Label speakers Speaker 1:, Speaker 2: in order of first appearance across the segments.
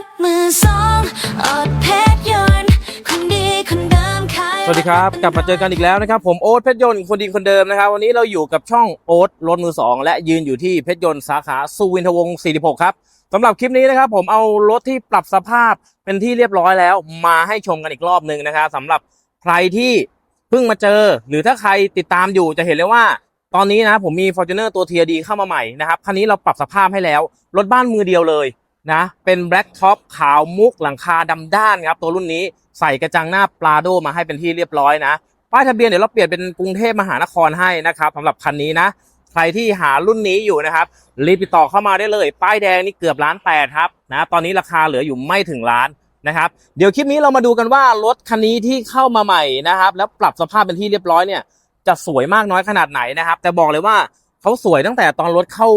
Speaker 1: ถมือสองออดเพชรยนต์คนดีคนเดิมขาย
Speaker 2: สวัสดีครับ กลับมาเจอกันอีกแล้วนะครับ ผมโอ๊ตเพชรยนต์คนดีคนเดิมนะครับ วันนี้เราอยู่กับช่องโอ๊ตรถมือสองและยืนอยู่ที่เพชรยนต์สาขาสุวินทวงศ์46 ครับสำหรับคลิปนี้นะครับ ผมเอารถที่ปรับสภาพเป็นที่เรียบร้อยแล้ว มาให้ชมกันอีกรอบหนึ่งนะครับสำหรับใครที่เพิ่งมาเจอ หรือถ้าใครติดตามอยู่จะเห็นเลยว่า ตอนนี้นะผมมี Fortuner ตัว TRD เข้ามาใหม่นะครับคันนี้เราปรับสภาพให้แล้วรถบ้านมือเดียวเลย นะ เป็น Black Top ขาวมุกหลังคาดำด้านครับ ตัวรุ่นนี้ใส่กระจังหน้าปลาโดมาให้เป็นที่เรียบร้อยนะ ป้ายทะเบียนเดี๋ยวเราเปลี่ยนเป็นกรุงเทพมหานครให้นะครับสำหรับคันนี้นะ ใครที่หารุ่นนี้อยู่นะครับ รีบติดต่อเข้ามาได้เลย ป้ายแดงนี่เกือบล้านแปดครับนะตอนนี้ราคาเหลืออยู่ไม่ถึงล้านนะครับเดี๋ยวคลิปนี้เรามาดูกันว่ารถคันนี้ที่เข้ามาใหม่นะครับ แล้วปรับสภาพเป็นที่เรียบร้อยเนี่ย จะสวยมากน้อยขนาดไหนนะครับ แต่บอกเลยว่าเขาสวยตั้งแต่ตอนรถเข้า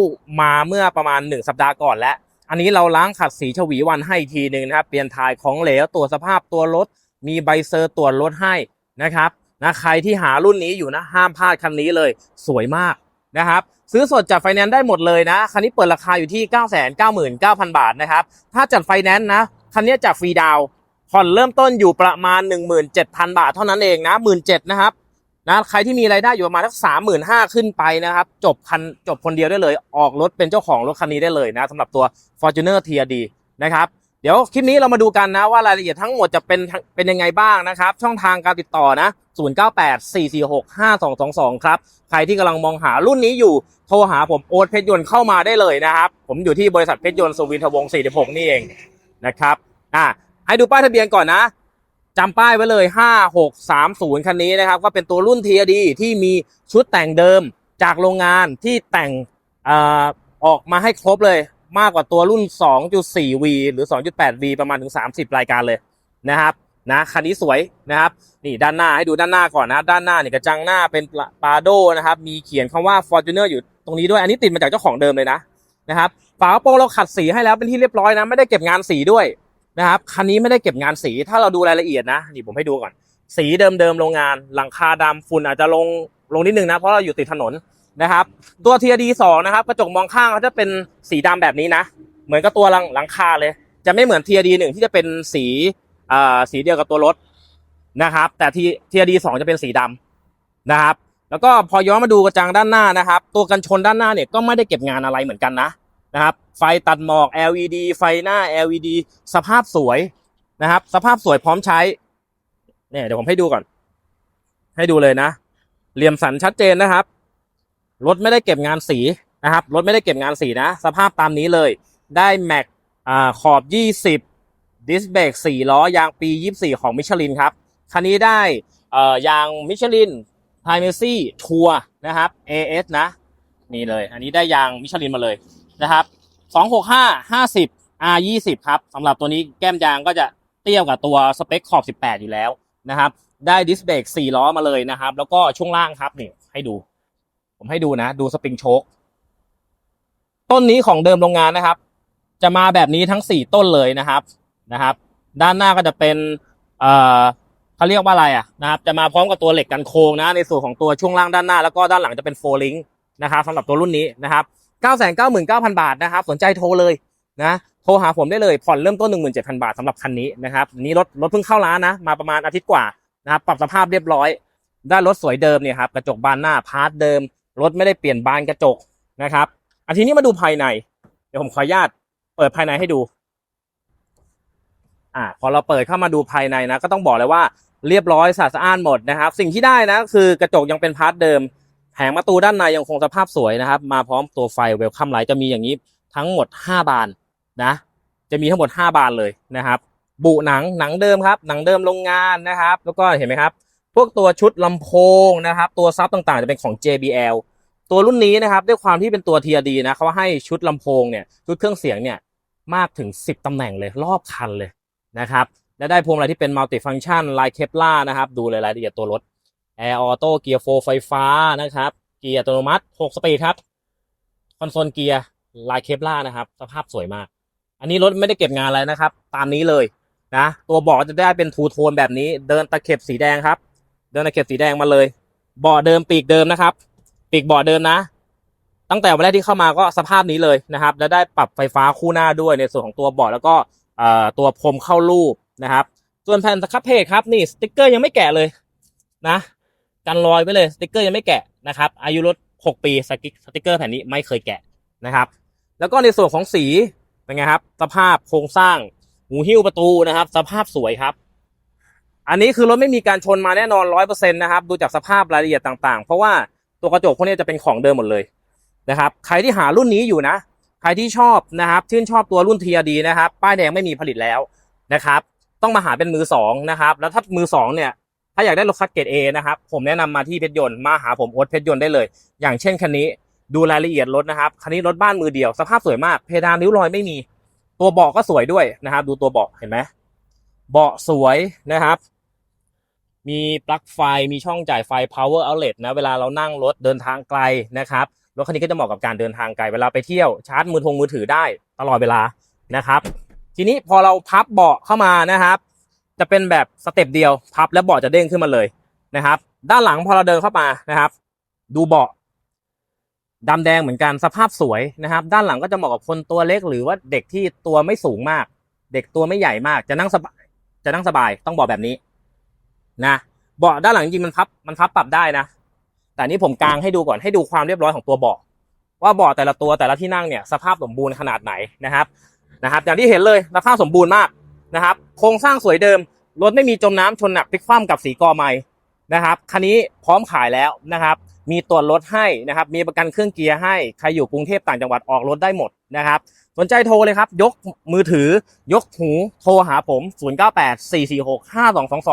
Speaker 2: มาเมื่อประมาณ 1 สัปดาห์ก่อนแล้ว อันนี้เราล้างขัดสีฉวีวันให้อีกทีหนึ่งนะครับ เปลี่ยนถ่ายของเหลวตรวจสภาพตัวรถ มีใบเซอร์ตรวจรถให้นะครับนะใครที่หารุ่นนี้อยู่นะห้ามพลาดคันนี้เลย สวยมากนะครับซื้อสดจัดไฟแนนซ์ได้หมดเลยนะ คันนี้เปิดราคาอยู่ที่ 9 9 9 0 0 0 บาทนะครับ ถ้าจัดไฟแนนซ์นะ คันนี้จากฟรีดาวผ่อนเริ่มต้นอยู่ประมาณ 17,000 บาทเท่านั้นเองนะ 17,000นะครับ นะใครที่มีรายได้อยู่ประมาณสัก35,000ขึ้นไปนะครับ จบคันจบคนเดียวได้เลย ออกรถเป็นเจ้าของรถคันนี้ได้เลยนะสำหรับตัว Fortuner TRD นะครับเดี๋ยวคลิปนี้เรามาดูกันนะว่ารายละเอียดทั้งหมดจะเป็นเป็นยังไงบ้างนะครับ ช่องทางการติดต่อนะ 0984465222 ครับ ใครที่กำลังมองหารุ่นนี้อยู่โทรหาผมโอ๊ตเพชรยนต์เข้ามาได้เลยนะครับ ผมอยู่ที่บริษัทเพชรยนต์สุวินทวงศ์46 นี่เองนะครับอะให้ดูป้ายทะเบียนก่อนนะ จำป้ายไว้เลย 5630 คันนี้นะครับ ก็เป็นตัวรุ่น TRD ที่มีชุดแต่งเดิมจากโรงงานที่แต่งอออกมาให้ครบเลย มากกว่าตัวรุ่น 2.4V หรือ 2.8V ประมาณถึง 30 รายการเลยนะครับนะคันนี้สวยนะครับนี่ด้านหน้าให้ดูด้านหน้าก่อนนะด้านหน้านี่กระจังหน้าเป็นปาโดนะครับมีเขียนคำว่า Fortuner อยู่ตรงนี้ด้วยอันนี้ติดมาจากเจ้าของเดิมเลยนะนะครับฝากระโปรงเราขัดสีให้แล้วเป็นที่เรียบร้อยนะไม่ได้เก็บงานสีด้วย นะครับคันนี้ไม่ได้เก็บงานสีถ้าเราดูรายละเอียดนะนี่ผมให้ดูก่อน สีเดิมๆโรงงาน หลังคาดำฝุ่นอาจจะลงลงนิดนึงนะ เพราะเราอยู่ติดถนนนะครับ ตัว TRD 2นะครับกระจกมองข้างเขาจะเป็นสีดำแบบนี้นะ เหมือนกับตัวหลังหลังคาเลย จะไม่เหมือน TRD 1ที่จะเป็นสีอ่าสีเดียวกับตัวรถนะครับ แต่ที TRD 2จะเป็นสีดำนะครับ แล้วก็พอย้อนมาดูกระจังด้านหน้านะครับ ตัวกันชนด้านหน้าเนี่ยก็ไม่ได้เก็บงานอะไรเหมือนกันนะ นะครับ ไฟตัดหมอก LED ไฟหน้า LED สภาพสวยนะครับ สภาพสวยพร้อมใช้ เนี่ยเดี๋ยวผมให้ดูก่อน ให้ดูเลยนะ เหลี่ยมสันชัดเจนนะครับ รถไม่ได้เก็บงานสีนะครับ รถไม่ได้เก็บงานสีนะ สภาพตามนี้เลย ได้แม็กอ่าขอบ 20 ดิสเบรก4ล้อ ยางปี 24 ของมิชลินครับ คันนี้ได้อ่อยางมิชลินไ i เมซี่ทัวนะครับ AS นะ นี่เลย อันนี้ได้ยางมิชลินมาเลย นะครับ265 50 R 20ครับสำหรับตัวนี้แก้มยางก็จะเตี้ยกว่าตัวสเปคขอบ18อยู่แล้วนะครับ ได้ดิสเบรก4ล้อมาเลยนะครับ แล้วก็ช่วงล่างครับนี่ให้ดู ผมให้ดูนะ ดูสปริงโชคต้นนี้ของเดิมโรงงานนะครับ จะมาแบบนี้ทั้ง4ต้นเลยนะครับนะครับ ด้านหน้าก็จะเป็นเอ่อเขาเรียกว่าอะไรอะนะครับ จะมาพร้อมกับตัวเหล็กกันโค้งนะ ในส่วนของตัวช่วงล่างด้านหน้า แล้วก็ด้านหลังจะเป็นโฟลิงนะครับสำหรับตัวรุ่นนี้นะครับ 999,000 บาทนะครับ สนใจโทรเลยนะโทรหาผมได้เลยผ่อนเริ่มต้น 17,000 บาทสำหรับคันนี้นะครับนี่รถรถเพิ่งเข้าร้านนะ มาประมาณอาทิตย์กว่านะครับปรับสภาพเรียบร้อย ได้รถสวยเดิมเนี่ยครับกระจกบานหน้าพาร์ทเดิม รถไม่ได้เปลี่ยนบานกระจกนะครับอันทีนี้มาดูภายใน เดี๋ยวผมขออนุญาตเปิดภายในให้ดูอ่าพอเราเปิดเข้ามาดูภายในนะ ก็ต้องบอกเลยว่าเรียบร้อยสะอาดสะอานหมดนะครับ สิ่งที่ได้นะคือกระจกยังเป็นพาร์ทเดิม แผงประตูด้านในยังคงสภาพสวยนะครับ มาพร้อมตัวไฟเวลคัมไลท์จะมีอย่างนี้ทั้งหมด 5 บานนะ จะมีทั้งหมด 5 บานเลยนะครับ บุหนังหนังเดิมครับ หนังเดิมโรงงานนะครับ แล้วก็เห็นไหมครับ พวกตัวชุดลำโพงนะครับ ตัวซับต่างๆ จะเป็นของ JBL ตัวรุ่นนี้นะครับด้วยความที่เป็นตัว TRD นะเขาให้ชุดลำโพงเนี่ยชุดเครื่องเสียงเนี่ยมากถึง 10ตำแหน่งเลยรอบคันเลยนะครับและได้พวงมาลัยที่เป็นมัลติฟัง c t ชันลายเคปล่านะครับ ดูเลยรายละเอียดตัวรถ Air Auto เกียร์โฟไฟฟ้านะครับ เกียร์อัตโนมัติ 6 สปีดครับ คอนโซลเกียร์ลายเคปล่านะครับ สภาพสวยมาก อันนี้รถไม่ได้เก็บงานอะไรนะครับ ตามนี้เลยนะ ตัวเบาะจะได้เป็นทูโทนแบบนี้ เดินตะเข็บสีแดงครับ เดินตะเข็บสีแดงมาเลยเบาะเดิมปีกเดิมนะครับ ปีกเบาะเดิมนะ ตั้งแต่วันแรกที่เข้ามาก็สภาพนี้เลยนะครับ และได้ปรับไฟฟ้าคู่หน้าด้วยในส่วนของตัวเบาะแล้วก็เอ่อตัวพรมเข้ารูปนะครับ ส่วนแผ่นสครับเพจครับนี่สติกเกอร์ยังไม่แกะเลยนะ กันรอยไว้เลยสติกเกอร์ยังไม่แกะนะครับ อายุรถ 6 ปีสติกสติกเกอร์แผ่นนี้ไม่เคยแกะนะครับ แล้วก็ในส่วนของสีเป็นไงครับ สภาพโครงสร้างหูหิ้วประตูนะครับ สภาพสวยครับ อันนี้คือรถไม่มีการชนมาแน่นอนร้อยเปอร์เซ็นต์นะครับดูจากสภาพรายละเอียดต่างๆ เพราะว่าตัวกระจกพวกนี้จะเป็นของเดิมหมดเลยนะครับใครที่หารุ่นนี้อยู่นะ ใครที่ชอบนะครับชื่นชอบตัวรุ่น TRD นะครับ ป้ายแดงไม่มีผลิตแล้วนะครับ ต้องมาหาเป็นมือสองนะครับ แล้วถ้ามือสองเนี่ย ถ้าอยากได้รถคัสเกตเอนะครับผมแนะนำมาที่เพชรยนต์มาหาผมโอ๊ตเพชรยนต์ได้เลย อย่างเช่นคันนี้ดูรายละเอียดรถนะครับคันนี้รถบ้านมือเดียวสภาพสวยมาก เพดานริ้วรอยไม่มี ตัวเบาะก็สวยด้วยนะครับ ดูตัวเบาะเห็นไหมเบาะสวยนะครับ มีปลั๊กไฟมีช่องจ่ายไฟ power outlet นะเวลาเรานั่งรถเดินทางไกลนะครับรถคันนี้ก็จะเหมาะกับการเดินทางไกลเวลาไปเที่ยวชาร์จมือทงมือถือได้ตลอดเวลานะครับ ทีนี้พอเราพับเบาะเข้ามานะครับ จะเป็นแบบสเต็ปเดียวพับแล้วเบาะจะเด้งขึ้นมาเลยนะครับ ด้านหลังพอเราเดินเข้ามานะครับ ดูเบาะดำแดงเหมือนกันสภาพสวยนะครับ ด้านหลังก็จะเหมาะกับคนตัวเล็ก หรือว่าเด็กที่ตัวไม่สูงมาก เด็กตัวไม่ใหญ่มาก จะนั่งสบายจะนั่งสบายต้องบอกแบบนี้นะเบาะด้านหลังจริงมันพับมันพับปรับได้นะแต่นนี้ผมกางให้ดูก่อนให้ดูความเรียบร้อยของตัวเบาะว่าเบาะแต่ละตัวแต่ละที่นั่งเนี่ยสภาพสมบูรณ์ขนาดไหนนะครับนะครับ อย่างที่เห็นเลยสภาพสมบูรณ์มาก นะครับ โครงสร้างสวยเดิม รถไม่มีจมน้ำชนหนักพลิกคว่ำกับสีกอไม้นะครับ คันนี้พร้อมขายแล้วนะครับ มีตรวจรถให้นะครับ มีประกันเครื่องเกียร์ให้ ใครอยู่กรุงเทพต่างจังหวัดออกรถได้หมดนะครับ สนใจโทรเลยครับ ยกมือถือ ยกหู โทรหาผม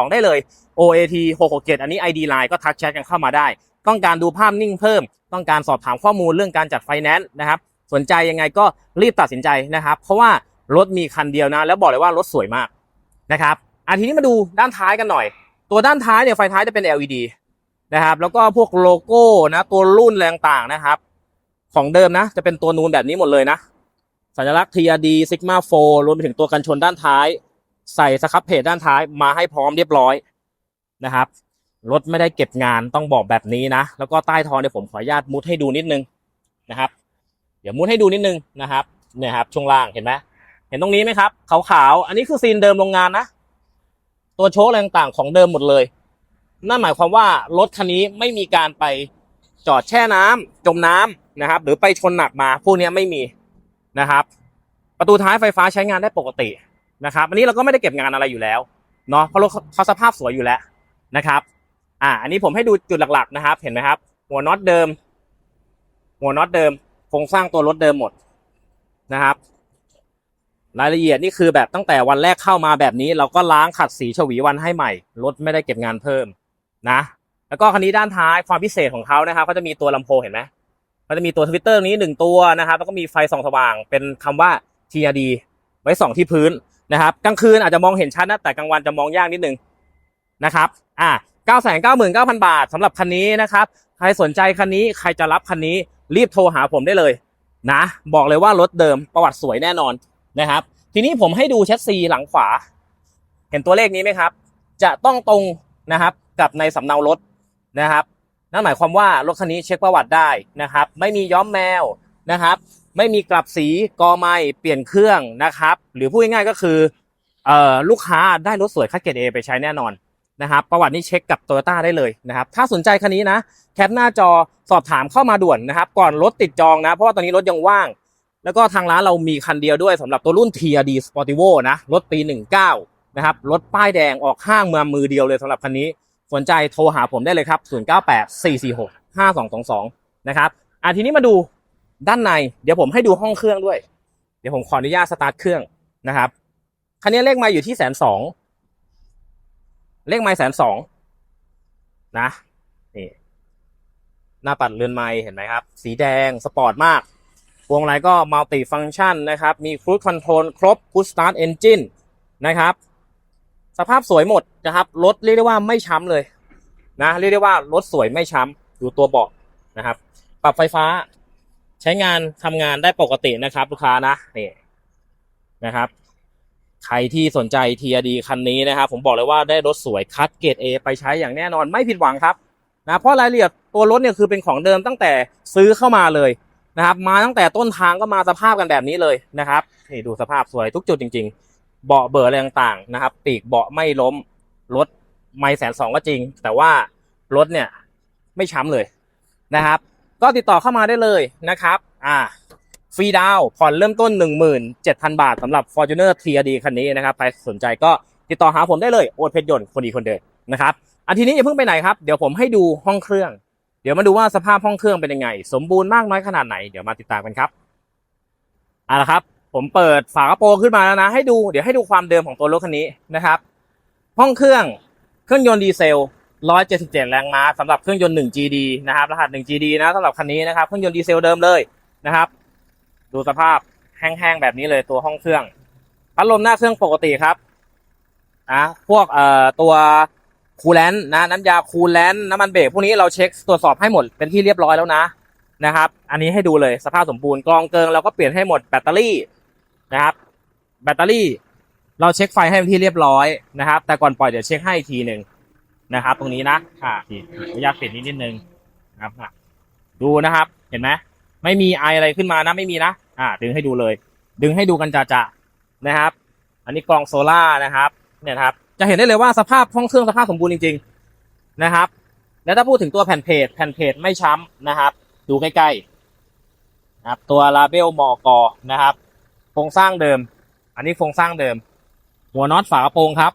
Speaker 2: 0984465222 ได้เลย OAT 667อันนี้ ID Line ก็ทักแชทกันเข้ามาได้ ต้องการดูภาพนิ่งเพิ่ม ต้องการสอบถามข้อมูลเรื่องการจัดไฟแนนซ์นะครับ สนใจยังไงก็รีบตัดสินใจนะครับ เพราะว่า รถมีคันเดียวนะ แล้วบอกเลยว่ารถสวยมากนะครับอะทีนี้มาดูด้านท้ายกันหน่อย ตัวด้านท้ายเนี่ยไฟท้ายจะเป็น LED นะครับ แล้วก็พวกโลโก้นะตัวรุ่นแรงต่างนะครับ ของเดิมนะ จะเป็นตัวนูนแบบนี้หมดเลยนะ สัญลักษณ์ TRD Sigma 4รวมไปถึงตัวกันชนด้านท้าย ใส่สครับเพจด้านท้ายมาให้พร้อมเรียบร้อยนะครับรถไม่ได้เก็บงานต้องบอกแบบนี้นะ แล้วก็ใต้ท้องเนี่ยผมขออนุญาตมุดให้ดูนิดนึงนะครับ เดี๋ยวมุดให้ดูนิดนึงนะครับเนี่ยครับช่วงล่างเห็นไหม เห็นตรงนี้ไหมครับขาวๆอันนี้คือซีนเดิมโรงงานนะ ตัวโชคอะไรต่างๆของเดิมหมดเลย นั่นหมายความว่ารถคันนี้ไม่มีการไปจอดแช่น้ำจมน้ำนะครับ หรือไปชนหนักมาพวกนี้ไม่มีนะครับ ประตูท้ายไฟฟ้าใช้งานได้ปกตินะครับ อันนี้เราก็ไม่ได้เก็บงานอะไรอยู่แล้วเนาะเพราะรถเขาสภาพสวยอยู่แล้วนะครับ อ่า อันนี้ผมให้ดูจุดหลักๆนะครับ เห็นไหมครับ หัวน็อตเดิม หัวน็อตเดิมโครงสร้างตัวรถเดิมหมดนะครับ รายละเอียดนี่คือแบบตั้งแต่วันแรกเข้ามาแบบนี้ เราก็ล้างขัดสีฉวีวันให้ใหม่รถไม่ได้เก็บงานเพิ่มนะ แล้วก็คันนี้ด้านท้ายความพิเศษของเขานะครับก็จะมีตัวลำโพงเห็นไหมก็จะมีตัวทวิตเตอร์นี้หนึ่งตัวนะครับแล้วก็มีไฟส่องสว่าง เป็นคำว่า TRD ไว้ส่องที่พื้นนะครับกลางคืนอาจจะมองเห็นชัดนะแต่กลางวันจะมองยากนิดนึงนะครับอ่า9 9 9 0 0 0 บาทสำหรับคันนี้นะครับ ใครสนใจคันนี้ใครจะรับคันนี้รีบโทรหาผมได้เลยนะ บอกเลยว่ารถเดิมประวัติสวยแน่นอน นะครับ ทีนี้ผมให้ดูแชสซีหลังขวา เห็นตัวเลขนี้ไหมครับ จะต้องตรงนะครับกับในสำเนารถนะครับ นั่นหมายความว่ารถคันนี้เช็คประวัติได้นะครับ ไม่มีย้อมแมวนะครับ ไม่มีกลับสีกอไม้เปลี่ยนเครื่องนะครับ หรือพูดง่ายๆก็คือเอ่อลูกค้าได้รถสวยคัดเกรดเอไปใช้แน่นอนนะครับ ประวัตินี้เช็คกับโตโยต้าได้เลยนะครับ ถ้าสนใจคันนี้นะ แคปหน้าจอสอบถามเข้ามาด่วนนะครับ ก่อนรถติดจองนะ เพราะว่าตอนนี้รถยังว่าง แล้วก็ทางร้านเรามีคันเดียวด้วยสำหรับตัวรุ่น TRD Sportivo นะ รถปี 19 นะครับ รถป้ายแดงออกห้างมามือเดียวเลยสำหรับคันนี้ สนใจโทรหาผมได้เลยครับ 098 446 5222 นะครับ อะทีนี้มาดูด้านใน เดี๋ยวผมให้ดูห้องเครื่องด้วย เดี๋ยวผมขออนุญาตสตาร์ทเครื่องนะครับ คันนี้เลขไมาอยู่ที่แสนสอง เลขไม้แสนสองนะ นี่ หน้าปัดเรือนไม้เห็นไหมครับ สีแดงสปอร์ตมาก พวงมาลัยก็มัลติฟัง c t ชันนะครับ มีครู i คอนโทรลครบ Push Start Engine นะครับ สภาพสวยหมดนะครับ รถเรียกได้ว่าไม่ช้ำเลยนะ เรียกได้ว่ารถสวยไม่ช้ำดูตัวเบาะนะครับ ปรับไฟฟ้าใช้งานทำงานได้ปกตินะครับ ลูกค้านะนี่นะครับ ใครที่สนใจ TRD คันนี้นะครับ ผมบอกเลยว่าได้รถสวยคัดเกรด A ไปใช้อย่างแน่นอนไม่ผิดหวังครับนะเพราะรายละเอียดตัวรถเนี่ยคือเป็นของเดิมตั้งแต่ซื้อเข้ามาเลย นะครับ มาตั้งแต่ต้นทางก็มาสภาพกันแบบนี้เลยนะครับนี่ดูสภาพสวยทุกจุดจริง ๆ เบาะเบอร์อะไรต่างๆนะครับ ปีกเบาะไม่ล้มรถไม่แสนสองก็จริง แต่ว่ารถเนี่ยไม่ช้ำเลยนะครับ ก็ติดต่อเข้ามาได้เลยนะครับ อ่าฟรีดาวน์ผ่อนเริ่มต้น 17,000 บาทสำหรับ Fortuner TRD คันนี้นะครับ ใครสนใจก็ติดต่อหาผมได้เลย โอ๊ตเพชรยนต์คนดีคนเดิมนะครับอันทีนี้อย่าเพิ่งไปไหนครับ เดี๋ยวผมให้ดูห้องเครื่อง เดี๋ยวมาดูว่าสภาพห้องเครื่องเป็นยังไง สมบูรณ์มากน้อยขนาดไหนเดี๋ยวมาติดตามกันครับเอาละครับ ผมเปิดฝากระโปรงขึ้นมาแล้วนะให้ดูเดี๋ยวให้ดูความเดิมของตัวรถคันนี้นะครับ ห้องเครื่องเครื่องยนต์ดีเซล 177 แรงม้าสำหรับเครื่องยนต์ 1 GD นะครับ รหัส 1 GD นะสำหรับคันนี้นะครับ เครื่องยนต์ดีเซลเดิมเลยนะครับ ดูสภาพแห้งๆแบบนี้เลยตัวห้องเครื่องพัดลมหน้าเครื่องปกติครับนะพวกเอ่อตัว คูลแลนต์นะน้ำยาคูลแลนต์น้ำมันเบรกพวกนี้เราเช็คตรวจสอบให้หมดเป็นที่เรียบร้อยแล้วนะนะครับ อันนี้ให้ดูเลยสภาพสมบูรณ์กรองเกิงเราก็เปลี่ยนให้หมดแบตเตอรี่นะครับ แบตเตอรี่เราเช็คไฟให้เป็นที่เรียบร้อยนะครับ แต่ก่อนปล่อยเดี๋ยวเช็คให้อีกทีหนึ่งนะครับ ตรงนี้นะค่ะนี่ขออนุญาตปิดนิดนิดนึงนะครับดูนะครับ เห็นไหมไม่มีไออะไรขึ้นมานะไม่มีนะ อ่า ดึงให้ดูเลย ดึงให้ดูกันจะๆนะครับ อันนี้กล่องโซล่านะครับ เนี่ยครับ จะเห็นได้เลยว่าสภาพห้องเครื่องสภาพสมบูรณ์จริง ๆนะครับ แล้วถ้าพูดถึงตัวแผ่นเพจแผ่นเพจไม่ช้ำนะครับ ดูใกล้ๆนะครับ ตัวลาเบลมอกอนะครับโครงสร้างเดิม อันนี้โครงสร้างเดิม หัวน็อตฝากระโปรงครับ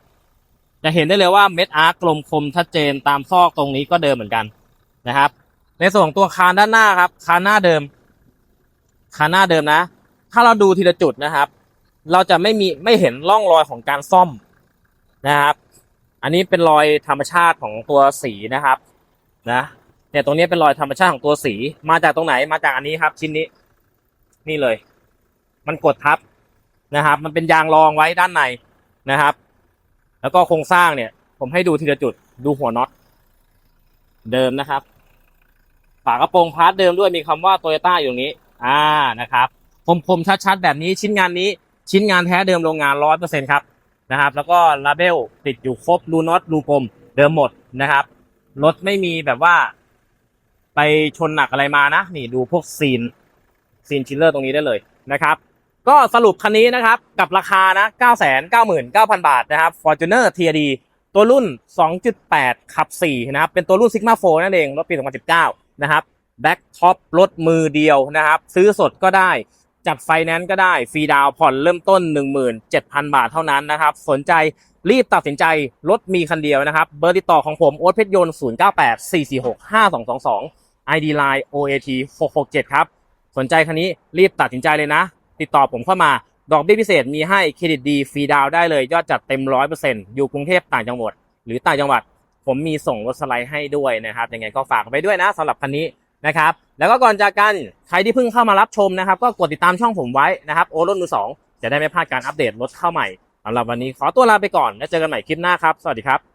Speaker 2: จะเห็นได้เลยว่าเม็ดอาร์กลมคมชัดเจนตามซอกตรงนี้ก็เดิมเหมือนกันนะครับ ในส่วนของตัวคานด้านหน้าครับ คานหน้าเดิม คานหน้าเดิมนะ ถ้าเราดูทีละจุดนะครับ เราจะไม่มีไม่เห็นร่องรอยของการซ่อม นะครับ อันนี้เป็นรอยธรรมชาติของตัวสีนะครับ นะเนี่ยตรงนี้เป็นรอยธรรมชาติของตัวสีมาจากตรงไหนมาจากอันนี้ครับ ชิ้นนี้ นี่เลย มันกดทับนะครับ มันเป็นยางรองไว้ด้านในนะครับ แล้วก็โครงสร้างเนี่ย ผมให้ดูทีละจุดดูหัวน็อตเดิมนะครับฝากระโปรงพาร์ทเดิมด้วยมีคำว่าโตโยต้าอยู่นี้ อ่านะครับคมๆชัดๆแบบนี้ชิ้นงานนี้ ชิ้นงานแท้เดิมโรงงานร้อยเปอร์เซ็นครับ นะครับ แล้วก็ลาเบลติดอยู่ครบรูน็อตรูกลมเดิมหมดนะครับรถไม่มีแบบว่า ไปชนหนักอะไรมานะ นี่ดูพวกซีนซีนชิลเลอร์ตรงนี้ได้เลยนะครับ ก็สรุปคันนี้นะครับ กับราคานะ 9 9 9 0 0 0 บาทนะครับ Fortuner TRD ตัวรุ่น 2.8 ขับ 4 นะครับ เป็นตัวรุ่น Sigma 4 นั่นเอง รถปี 2019 นะครับแบ็คท็อปรถมือเดียวนะครับ ซื้อสดก็ได้ จัดไฟแนนซ์ก็ได้ฟรีดาวน์ผ่อนเริ่มต้น 17,000 บาทเท่านั้นนะครับ สนใจรีบตัดสินใจรถมีคันเดียวนะครับ เบอร์ติดต่อของผมโอ๊ตเพชรยนต์098 446 5222 ID Line OAT 667 ครับ สนใจคันนี้รีบตัดสินใจเลยนะ ติดต่อผมเข้ามาดอกเบี้ยพิเศษมีให้เครดิตดีฟรีดาวน์ได้เลยยอดจัดเต็มร้อยเปอร์เซ็นต์อยู่กรุงเทพต่างจังหวัด หรือต่างจังหวัด ผมมีส่งรถสไลด์ให้ด้วยนะครับยังไงก็ฝากไว้ด้วยนะสำหรับคันนี้ นะครับ แล้วก็ก่อนจากกันใครที่เพิ่งเข้ามารับชมนะครับ ก็กดติดตามช่องผมไว้นะครับโอรถมือสองจะได้ไม่พลาดการอัปเดตรถเข้าใหม่สำหรับวันนี้ขอตัวลาไปก่อนแล้วเจอกันใหม่คลิปหน้าครับ สวัสดีครับ